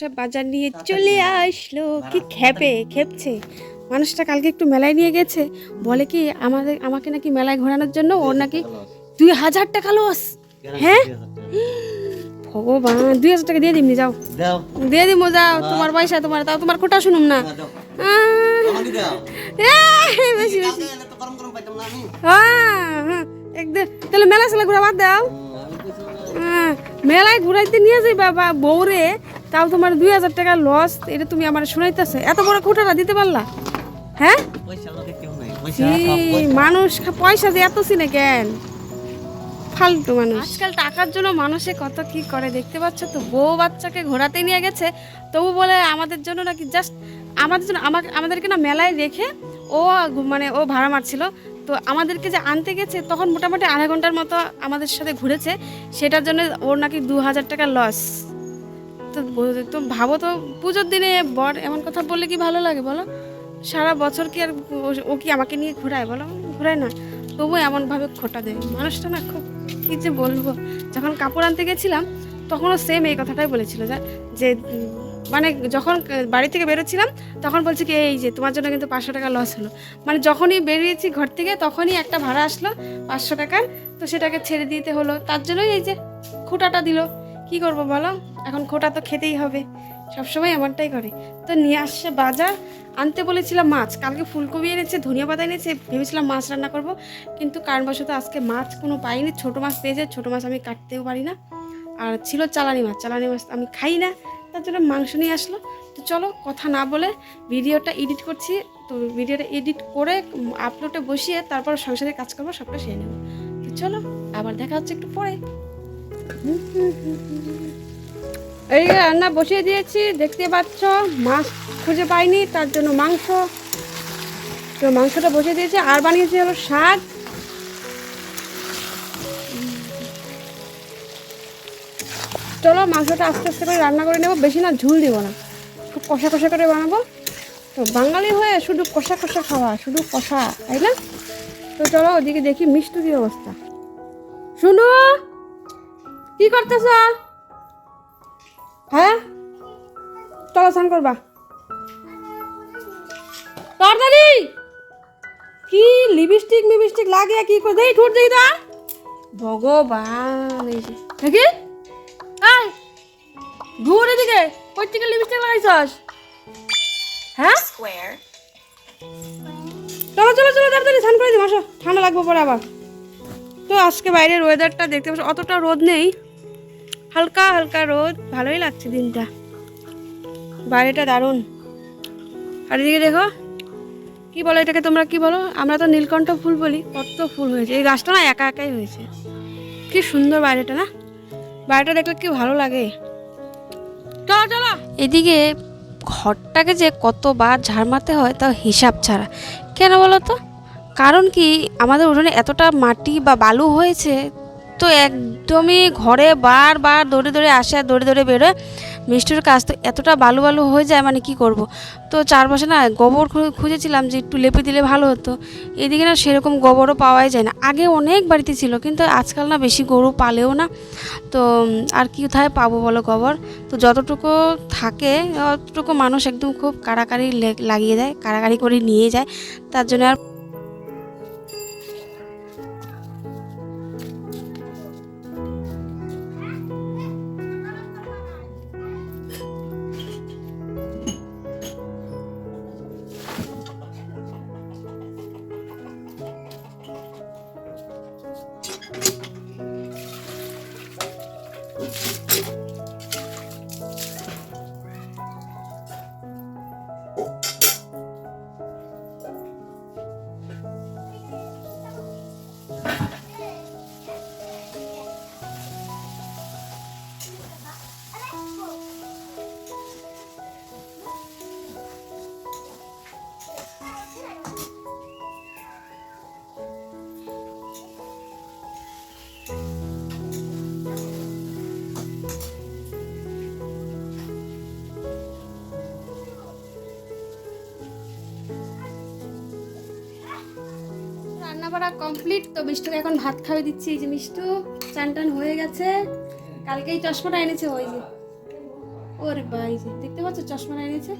সব বাজার নিয়ে চলে আসলো। কি খেপে খেপছে? মানুষটা কালকে একটু মেলায় নিয়ে গেছে। বলে কি আমাদের আমাকে নাকি মেলায় ঘোরানোর জন্য ওর নাকি দুই হাজার টাকা লস হ্যাঁ? ভগবান দুই হাজার টাকা দিয়ে দিমনি যাও। দিয়ে দিব যাও। তোমার পয়সা তোমার তাও তোমার কোটা শুনুম না। বেশি বেশি। একদম তাহলে মেলা সেলা ঘুরা বাদ দাও মেলায় ঘুরাইতে নিয়ে যাই বাবা বউরে। তাও তোমার দুই হাজার টাকা লস এটা তুমি আমার শুনাইতেছে। এত বড় খোটাটা দিতে পারলা? হ্যাঁ। মানুষ পয়সা দিয়ে এত চিনে কেন? ফালতু মানুষ। আজকাল টাকার জন্য মানুষে কত কি করে দেখতে পাচ্ছ তো? বউ বাচ্চাকে ঘোরাতে নিয়ে গেছে তবু বলে আমাদের জন্য নাকি জাস্ট আমাদের জন্য আমাকে আমাদেরকে না মেলায় রেখে ও মানে ও ভাড়া মারছিল। তো আমাদেরকে যে আনতে গেছে তখন মোটামুটি আধা ঘণ্টার মতো আমাদের সাথে ঘুরেছে। সেটার জন্য ওর নাকি দু হাজার টাকা লস তো তো ভাবো তো, পুজোর দিনে বর এমন কথা বললে কি ভালো লাগে বলো? সারা বছর কি আর ও- কি আমাকে নিয়ে ঘোরায় বলো? ঘোরায় না তবু এমনভাবে খোটা দেয়। মানুষটা না খুব, কী যে বলব? যখন কাপড় আনতে গেছিলাম, তখনও সেম এই কথাটাই বলেছিল যে মানে যখন বাড়ি থেকে বেরোচ্ছিলাম, তখন বলছে কি, এই যে, তোমার জন্য কিন্তু পাঁচশো টাকা লস হলো। মানে যখনই বেরিয়েছি ঘর থেকে, তখনই একটা ভাড়া আসলো পাঁচশো টাকার, তো সেটাকে ছেড়ে দিতে হলো। তার জন্যই এই যে, খোটাটা দিল। কি করব বলো? এখন খোটা তো খেতেই হবে। সবসময় এমনটাই করে। তো নিয়ে আসছে বাজার। আনতে বলেছিলাম মাছ। কালকে ফুলকপি এনেছে, ধনিয়া পাতা এনেছে, ভেবেছিলাম মাছ রান্না করব। কিন্তু কারণবশত আজকে মাছ কোনো পাইনি। ছোটো মাছ পেয়েছে, ছোটো মাছ আমি কাটতেও পারি না। আর ছিল চালানি মাছ। চালানি মাছ আমি খাই না। তার জন্য মাংস নিয়ে আসলো। তো চলো কথা না বলে ভিডিওটা এডিট করছি। তো ভিডিওটা এডিট করে আপলোডে বসিয়ে তারপর সংসারে কাজ করব সবটা সেরে নেব। তো চলো, আবার দেখা হচ্ছে একটু পরে। এই রান্না বসিয়ে দিয়েছি, দেখতে পাচ্ছ, মাছ খুঁজে পাইনি, তার জন্য মাংস। তো মাংসটা বসিয়ে দিয়েছি, আর বানিয়েছি হলো শাক। চলো মাংসটা আস্তে আস্তে করে রান্না করে নেব, বেশি না ঝুল দিব না। খুব কষা কষা করে বানাবো। তো বাঙালি হয়ে শুধু কষা কষা খাওয়া, শুধু কষা, তাই না? তো চলো ওদিকে দেখি মিষ্টি অবস্থা। শুনো কি করতেছ? হ্যাঁ? চলো স্নান করবা। তাড়াতাড়ি! কি লিপস্টিক মিপস্টিক লাগিয়ে কি করে দেই ঠোঁট দেই তা ভগবান এই যে। দেখি। এই দূর এদিকে কই থেকে লিপস্টিক লাগাইছস হ্যাঁ? চলো চলো চলো তাড়াতাড়ি স্নান করে দিই আসো। ঠান্ডা লাগবে পরে আবার। তো আজকে বাইরের ওয়েদারটা দেখতে পাচ্ছ অতটা রোদ নেই। হালকা হালকা রোদ। ভালোই লাগছে দিনটা। বাইরেটা দারুণ। আর এদিকে দেখো, কি বলো এটাকে তোমরা কি বলো? আমরা তো নীলকণ্ঠ ফুল বলি, কত ফুল হয়েছে। এই গাছটা না একা একাই হয়েছে। কি সুন্দর বাইরেটা না। বাইরেটা দেখলে কি ভালো লাগে। চলো চলো। এদিকে ঘরটাকে যে কতবার ঝাড় মারতে হয়, তাও হিসাব ছাড়া। কেন বলো তো? কারণ কি আমাদের উঠোনে এতটা মাটি বা বালু হয়েছে তো একদমই ঘরে বারবার দৌড়ে দৌড়ে আসে আর দৌড়ে দৌড়ে বেরোয়। মিষ্টির কাজ তো এতটা বালু বালু হয়ে যায় মানে কি করব? তো চারপাশে না গোবর খুঁজেছিলাম যে একটু লেপে দিলে ভালো হতো। এদিকে না সেরকম গোবরও পাওয়াই যায় না। আগে অনেক বাড়িতে ছিল, কিন্তু আজকাল না বেশি গরু পালেও না। তো আর কি কোথায় পাবো বলো গোবর? তো যতটুকু থাকে ততটুকু মানুষ একদম খুব কাড়াকাড়ি লাগিয়ে দেয়, কাড়াকাড়ি করে নিয়ে যায়। তার জন্য আর রান্না বাড়া কমপ্লিট তো মিষ্টুকে এখন ভাত খাওয়াই দিচ্ছি। এই যে মিষ্টু, চান টান হয়ে গেছে। কালকে এই চশমাটা এনেছে ওই যে। ওরে ভাই যে দেখতে পাচ্ছ চশমাটা এনেছে?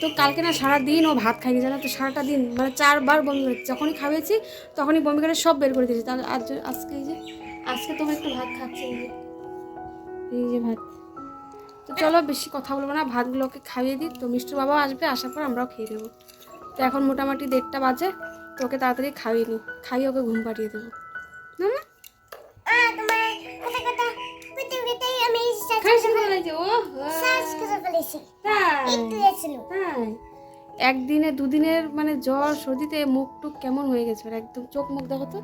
তো কালকে না সারা দিন ও ভাত খাইনি জানো তো? সারাটা দিন মানে চারবার বমি করেছে যখনই খাওয়াইছি, তখনই বমি করে সব বের করে দিয়েছে। তাহলে আজ আজকে এই যে, আজকে তোমার একটু ভাত খাচ্ছে, এই যে। এই যে ভাত। তো চলো, বেশি কথা বলব না, ভাতগুলোকে খাইয়ে দিই। তো মিষ্টি বাবাও আসবে, আসার পর আমরাও খেয়ে দেবো তো এখন মোটামুটি দেড়টা বাজে। তো ওকে তাড়াতাড়ি খাইয়ে নিই খাইয়ে ওকে ঘুম পাঠিয়ে দেবো। না? না একদিনে দুদিনের মানে জ্বর সর্দিতে মুখ টুক কেমন হয়ে গেছে? একদম চোখ মুখ দেখো তো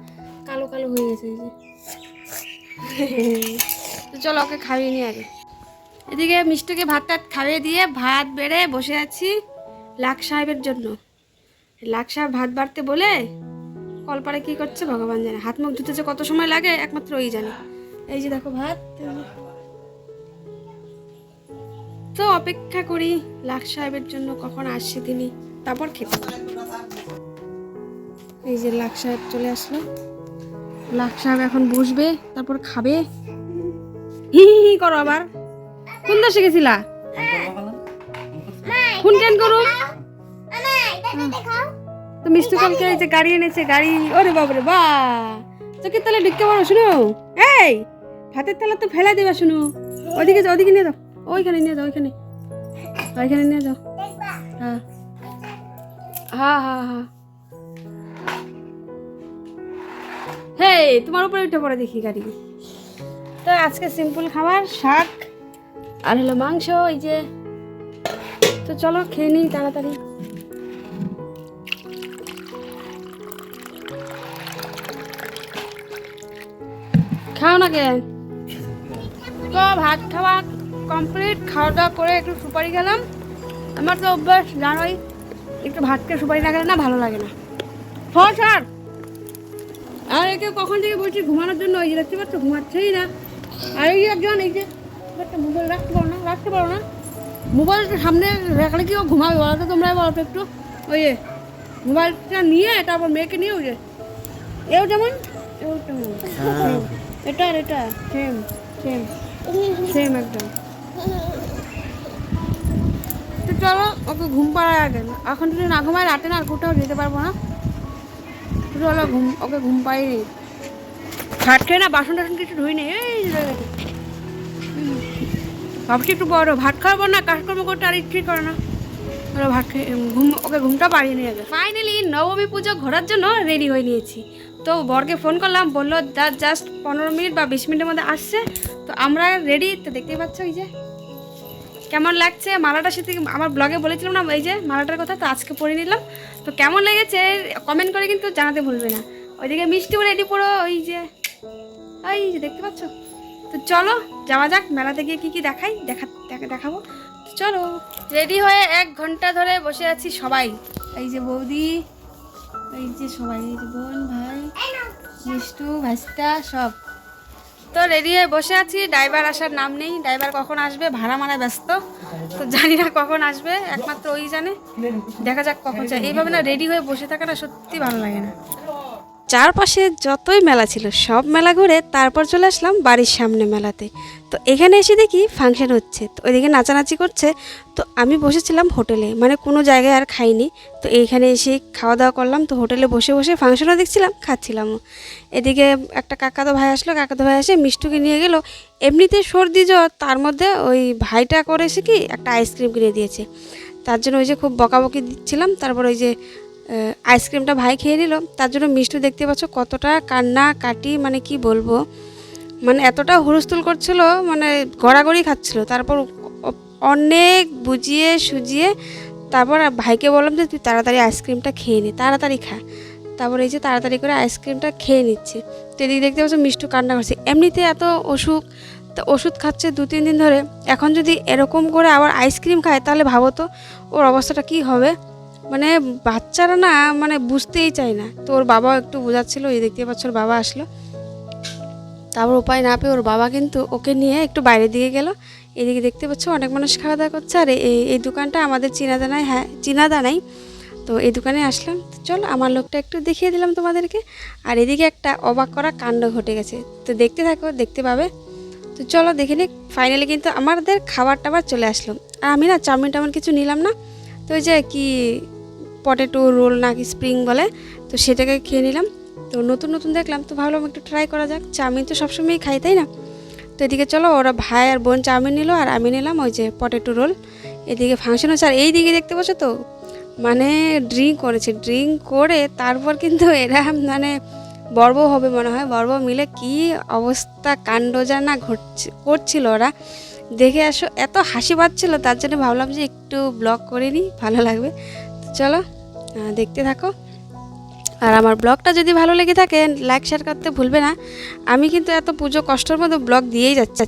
কালো কালো হয়ে গেছে তো চলো ওকে খাইয়ে নিই আগে। এদিকে মিষ্টিকে ভাত টাত খাইয়ে দিয়ে ভাত বেড়ে বসে আছি লাখ সাহেবের জন্য। সাহেব ভাত বাড়তে বলে কলপাড়ে কি করছে ভগবান জানে। হাত মুখ ধুতে যে কত সময় লাগে একমাত্র ওই জানে। এই যে দেখো ভাত তো অপেক্ষা করি লাখ সাহেবের জন্য কখন আসছে তিনি তারপর খেতে এই যে লাখ সাহেব চলে আসলো। লাখ সাহেব এখন বসবে তারপর খাবে। হি হি হি করো আবার। কোন দেশে গেছিলা? কোন কেন দেখাও তো মিষ্টি কালকে এই যে গাড়ি এনেছে গাড়ি ওরে বাবরে বা। চোখের তালে ঢুকতে পারো শুনো। এই ভাতের তালা তো ফেলা দেবা শুনো। ওইদিকে যাও ওইদিকে নিয়ে যাও। ওইখানে নিয়ে যাও ওইখানে। ওইখানে নিয়ে যাও। হ্যাঁ। হ্যাঁ হ্যাঁ হ্যাঁ। হে তোমার উপরে উঠে পড়ে দেখি গাড়ি। তো আজকে সিম্পল খাবার শাক আর হলো মাংস এই যে। তো চলো খেয়ে নিই তাড়াতাড়ি। খাও না কে? তো ভাত খাওয়া কমপ্লিট খাওয়া দাওয়া করে একটু সুপারি গেলাম আমার তো অভ্যাস, জানোই, একটু ভাত খেয়ে সুপারি না খেলে না ভালো লাগে না। হ্যাঁ স্যার আর একে কখন থেকে বলছি ঘুমানোর জন্য ওই যে দেখতে পাচ্ছ, ঘুমাচ্ছেই না। আর এই একজন, এই যে মোবাইল রাখতে পারো না, রাখতে পারো না। মোবাইলটা সামনে রাখলে কি ও ঘুমাবে বলো তো তোমরা বলো তো একটু। ওই যে, মোবাইলটা নিয়ে, তারপর মেয়েকে নিয়ে, ওই যে, এও যেমন এও তেমন। এটা এটা। সেম সেম সেম একদম। তো চলো, ওকে ঘুম পাড়ায় আগে। এখন যদি না ঘুমায়, রাতে না আর কোথাও যেতে পারব না। চলো, ঘুম, ওকে ঘুম পাই ভাত খেয়ে না, বাসন টাসন কিছু ধুই নেই এই। ভাবছি একটু বড়। ভাত খাওয়াবো না, কাজকর্ম করতে আর ইচ্ছে করে না। ভাত খেয়ে ঘুম, ওকে ঘুমটা পাড়িয়ে নিয়ে যাবে ফাইনালি নবমী পুজো ঘোরার জন্য রেডি হয়ে নিয়েছি। তো বরকে ফোন করলাম, বলল, যা জাস্ট পনেরো মিনিট বা বিশ মিনিটের মধ্যে আসছে। তো আমরা রেডি তো দেখতেই পাচ্ছ ওই যে। কেমন লাগছে? মালাটা সাথে আমার ব্লগে বলেছিলাম না, এই যে মালাটার কথা, তো আজকে পরে নিলাম। তো কেমন লেগেছে? কমেন্ট করে কিন্তু জানাতে ভুলবে না। ওইদিকে মিষ্টিও রেডি পুরো ওই যে ওই যে দেখতে পাচ্ছ? তো চলো, যাওয়া যাক, মেলাতে গিয়ে কী কী দেখাই, দেখা, দেখা- দেখাবো। চলো। রেডি হয়ে এক ঘণ্টা ধরে বসে আছি সবাই। এই যে বৌদি এই যে সবাই বোন ভাই মিষ্টু ভাস্তা সব। তো রেডি হয়ে বসে আছি ড্রাইভার আসার নাম নেই। ড্রাইভার কখন আসবে? ভাড়া মারা ব্যস্ত। তো জানি না কখন আসবে একমাত্র ওই জানে। দেখা যাক কখন যায়। এইভাবে না রেডি হয়ে বসে থাকাটা সত্যি ভালো লাগে না। চারপাশে যতই মেলা ছিল সব মেলা ঘুরে তারপর চলে আসলাম বাড়ির সামনে মেলাতে। তো এখানে এসে দেখি ফাংশন হচ্ছে, তো ওইদিকে নাচানাচি করছে, তো আমি বসেছিলাম হোটেলে মানে কোনো জায়গায় আর খাইনি, তো এইখানে এসে খাওয়া দাওয়া করলাম, তো হোটেলে বসে বসে ফাংশনও দেখছিলাম, খাচ্ছিলামও। এদিকে একটা কাকাতো ভাই আসলো, কাকাতো ভাই এসে মিষ্টুকে নিয়ে গেল, এমনিতে সর্দি জ্বর, তার মধ্যে ওই ভাইটা করে এসে কি, একটা আইসক্রিম কিনে দিয়েছে। তার জন্য ওই যে খুব বকাবকি দিচ্ছিলাম, তারপর ওই যে আইসক্রিমটা ভাই খেয়ে নিল, তার জন্য মিষ্টু দেখতে পাচ্ছ কতটা কান্না কাটি মানে কি বলব মানে এতটা হুলস্থুল করছিল মানে গড়াগড়ি খাচ্ছিল। তারপর অনেক বুঝিয়ে সুজিয়ে তারপর ভাইকে বললাম যে, তুই তাড়াতাড়ি আইসক্রিমটা খেয়ে নে, তাড়াতাড়ি খা। তারপর এই যে তাড়াতাড়ি করে আইসক্রিমটা খেয়ে নিচ্ছে। তো এদিকে দেখতে পাচ্ছ মিষ্টু কান্না করছে। এমনিতে এত অসুখ, তো ওষুধ খাচ্ছে দু, তিন দিন ধরে। এখন যদি এরকম করে আবার আইসক্রিম খায়, তাহলে ভাবো তো ওর অবস্থাটা কি হবে? মানে বাচ্চারা না মানে বুঝতেই চায় না। তো ওর বাবাও একটু বোঝাচ্ছিল, এই দেখতে পাচ্ছ ওর বাবা আসলো। তারপর উপায় না পেয়ে ওর বাবা কিন্তু ওকে নিয়ে একটু বাইরের দিকে গেল। এদিকে দেখতে পাচ্ছ অনেক মানুষ খাওয়া দাওয়া করছে আর এই এই দোকানটা আমাদের চীনা দানায় হ্যাঁ চীনা দানাই তো এই দোকানে আসলাম। তো চলো আমার লোকটা একটু দেখিয়ে দিলাম তোমাদেরকে। আর এদিকে একটা অবাক করা কাণ্ড ঘটে গেছে। তো দেখতে থাকো, দেখতে পাবে। তো চলো দেখে নিই ফাইনালি কিন্তু আমাদের খাবার টাবার চলে আসলো। আর আমি না চাউমিন টাউমিন কিছু নিলাম না। তো ওই যে কি পটেটো রোল নাকি স্প্রিং বলে, তো সেটাকে খেয়ে নিলাম। তো নতুন নতুন দেখলাম, তো ভাবলাম একটু ট্রাই করা যাক। চাউমিন তো সবসময়ই খাই, তাই না? তো এদিকে চলো, ওরা ভাই আর বোন চাউমিন নিল আর আমি নিলাম ওই যে পটেটো রোল এদিকে ফাংশন হচ্ছে, আর এই দিকে দেখতে পাচ্ছ তো? মানে ড্রিঙ্ক করেছে ড্রিঙ্ক করে তারপর কিন্তু এরা মানে বর্ব হবে মনে হয়। বর্ব মিলে কি অবস্থা, কাণ্ড জানা ঘটছে, করছিল ওরা। দেখে আসো, এত হাসি পাচ্ছিলো, তার জন্য ভাবলাম যে একটু ব্লগ করে নিই, ভালো লাগবে। তো চলো দেখতে থাকো। আর আমার ব্লগটা যদি ভালো লেগে থাকে লাইক শেয়ার করতে ভুলবে না। আমি কিন্তু এত পুজো কষ্টের মধ্যে ব্লগ দিয়েই যাচ্ছি।